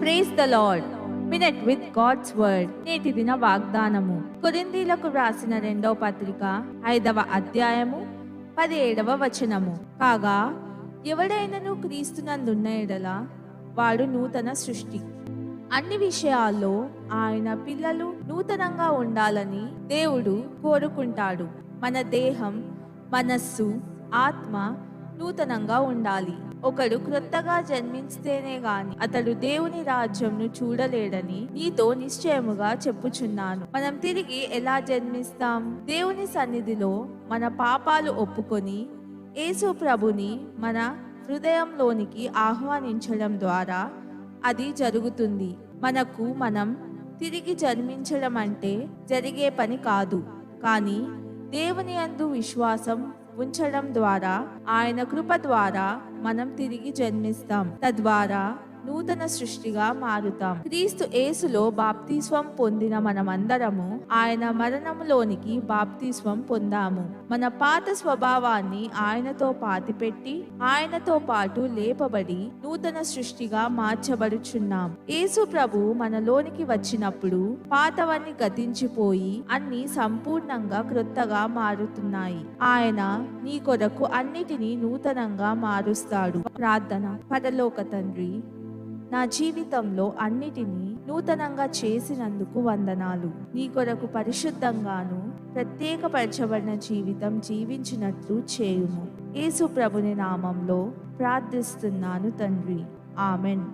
Praise the Lord minute with God's word నేటి దిన వాగ్దానము. కొరిందీలకు వ్రాసిన రెండవ పత్రిక ఐదవ అధ్యాయము పదిహేడవ వచనము. కాగా ఎవడైనను క్రీస్తునందున్న ఎడల వాడు నూతన సృష్టి. అన్ని విషయాల్లో ఆయన పిల్లలు నూతనంగా ఉండాలని దేవుడు కోరుకుంటాడు. మన దేహం మనస్సు ఆత్మ నూతనంగా ఉండాలి. ఒకడు క్రొత్తగా జన్మించితేనే గాని అతడు దేవుని రాజ్యంను చూడలేడని నీతో నిశ్చయముగా చెప్పుచున్నాను. మనం తిరిగి ఎలా జన్మిస్తాం? దేవుని సన్నిధిలో మన పాపాలు ఒప్పుకొని యేసు ప్రభుని మన హృదయంలోనికి ఆహ్వానించడం ద్వారా అది జరుగుతుంది. మనకు మనం తిరిగి జన్మించడం అంటే జరిగే పని కాదు. కానీ దేవుని అందు విశ్వాసం ఉంచడం ద్వారా ఆయన కృప ద్వారా మనం తిరిగి జన్మిస్తాం. తద్వారా నూతన సృష్టిగా మారుతాం. క్రీస్తు యేసులో బాప్తిస్వం పొందిన మనమందరము ఆయన మరణంలోనికి బాప్తిస్వం పొందాము. మన పాత స్వభావాన్ని ఆయనతో పాతిపెట్టి ఆయనతో పాటు లేపబడి నూతన సృష్టిగా మార్చబడుచున్నాం. యేసు ప్రభు మనలోనికి వచ్చినప్పుడు పాతవన్నీ గతించిపోయి అన్ని సంపూర్ణంగా క్రొత్తగా మారుతున్నాయి. ఆయన నీ కొరకు అన్నిటినీ నూతనంగా మారుస్తాడు. ప్రార్థన. పరలోక తండ్రి నా జీవితంలో అన్నిటినీ నూతనంగా చేసినందుకు వందనాలు. నీ కొరకు పరిశుద్ధంగాను ప్రత్యేకపరచబడిన జీవితం జీవించినట్లు చేయుము. యేసు ప్రభుని నామంలో ప్రార్థిస్తున్నాను తండ్రి. ఆమెన్.